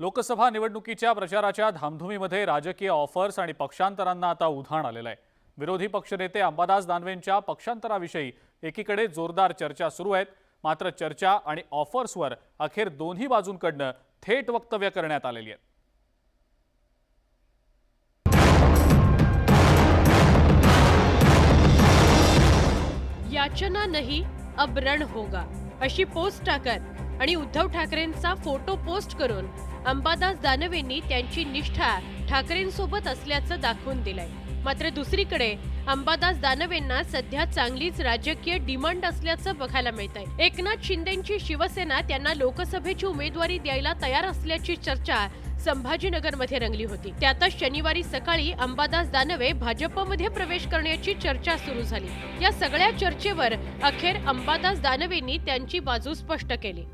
लोकसभा निवडणुकीच्या प्रचाराच्या धामधुमीमध्ये राजकीय ऑफर्स आणि पक्षांतरांना आता उधाण आलेलं आहे. विरोधी पक्षनेते अंबादास दानवेंच्या पक्षांतराविषयी एकीकडे जोरदार चर्चा सुरू आहेत. मात्र चर्चा आणि ऑफर्सवर अखेर दोन्ही बाजूंकडनं थेट वक्तव्य करण्यात आलेली आहेत. याचना नाही अब रण होगा. अशी पोस्ट टाकत आणि उद्धव ठाकरेंचा फोटो पोस्ट करून अंबादास दानवेंनी त्यांची निष्ठा ठाकरेंसोबत असल्याचं दाखवून दिलंय. मात्र दुसरीकडे अंबादास दानवेंना सध्या चांगलीच राजकीय डिमांड असल्याचं बघायला मिळत आहे एकनाथ शिंदेची शिवसेना त्यांना लोकसभेची उमेदवारी द्यायला तयार असल्याची चर्चा संभाजीनगरमध्ये रंगली होती. त्यातच शनिवारी सकाळी अंबादास दानवे भाजपमध्ये प्रवेश करण्याची चर्चा सुरू झाली. या सगळ्या चर्चेवर अखेर अंबादास दानवेंनी त्यांची बाजू स्पष्ट केली.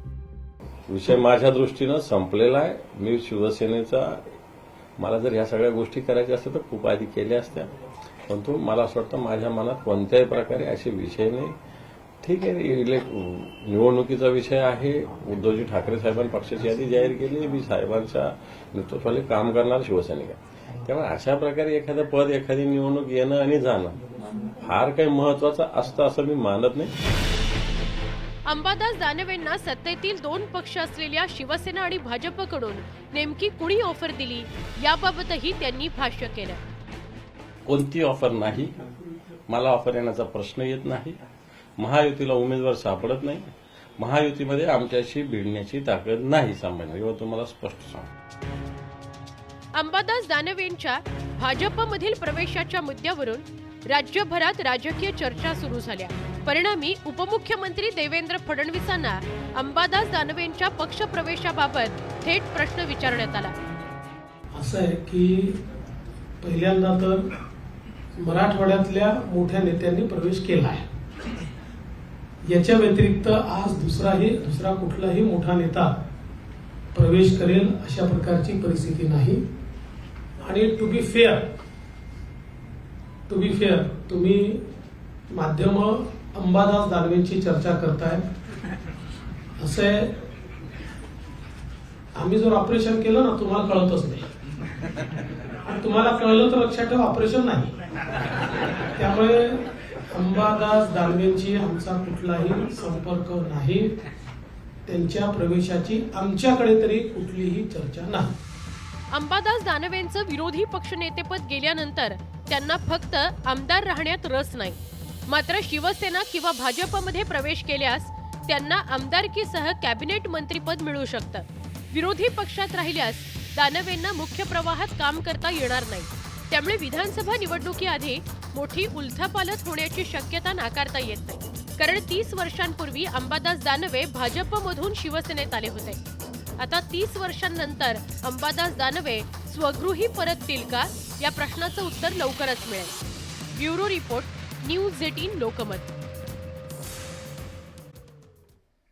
विषय माझ्या दृष्टीनं संपलेला आहे. मी शिवसेनेचा मला जर ह्या सगळ्या गोष्टी करायच्या असत्या तर खूप आधी केल्या असत्या. परंतु मला असं वाटतं माझ्या मनात कोणत्याही प्रकारे असे विषय नाही. ठीक आहे इलेक् निवडणुकीचा विषय आहे. उद्धवजी ठाकरे साहेबांनी पक्षाची यादी जाहीर केली. मी साहेबांच्या नेतृत्वाने काम करणार शिवसैनिक आहे. त्यामुळे अशा प्रकारे एखादं पद एखादी निवडणूक येणं आणि जाणं फार काही महत्वाचं असतं असं मी मानत नाही. अंबादास दानवेंना सत्तेतील दोन पक्ष असलेल्या शिवसेना आणि भाजपकडून नेमकी कुणी ऑफर दिली याबाबतही त्यांनी भाष्य केलं. कोणती ऑफर नाही? मला ऑफर येण्याचा प्रश्न येत नाही. महायुतीला उमेदवार सापडत नाही. महायुतीमध्ये आमच्याशी भिडण्याची ताकद नाही सामान्य. एवढं तुम्हाला स्पष्ट सांग अंबादास दानवेंच्या भाजपमधील प्रवेशाच्या मुद्द्यावरून राज्यभरात राजकीय चर्चा सुरू झाल्या. परिणामी उपमुख्यमंत्री देवेंद्र फडणवीसांना अंबादास दानवेंच्या पक्षप्रवेशाबाबत थेट प्रश्न विचारण्यात आला. असं आहे की पहिल्यांदा तर मराठवाड्यातल्या मोठ्या नेत्यांनी प्रवेश केला आहे. याच्या व्यतिरिक्त आज दुसराही दुसरा कुठलाही मोठा नेता प्रवेश करेल अशा प्रकारची परिस्थिती नाही. आणि to be fair to be fair तुम्ही माध्यम अंबादास दानवेंची चर्चा करताय असे आम्ही जर ऑपरेशन केलं ना तुम्हाला कळतच नाही. आणि तुम्हाला कळलं तर लक्षात ठेवा ऑपरेशन नाही. त्यामुळे अंबादास दानवेंची आमचा कुठलाही संपर्क नाही. त्यांच्या प्रवेशाची आमच्याकडे तरी कुठलीही चर्चा नाही. अंबादास दानवेंचं विरोधी पक्षनेतेपद गेल्यानंतर त्यांना फक्त आमदार राहण्यात रस नाही. मात्र शिवसेना किंवा भाजपमध्ये प्रवेश केल्यास त्यांना आमदारकीसह कॅबिनेट मंत्रीपद मिळू शकतं. विरोधी पक्षात राहिल्यास दानवेंना मुख्य प्रवाहात काम करता येणार नाही. त्यामुळे विधानसभा निवडणुकीआधी मोठी उलथापालथ होण्याची शक्यता नाकारता येत नाही. कारण तीस वर्षांपूर्वी अंबादास दानवे भाजपमधून शिवसेनेत आले होते. आता तीस वर्षांनंतर अंबादास दानवे स्वगृही परततील का? या प्रश्नाचं उत्तर लवकरच मिळेल. Bureau report. News eighteen Lokmat.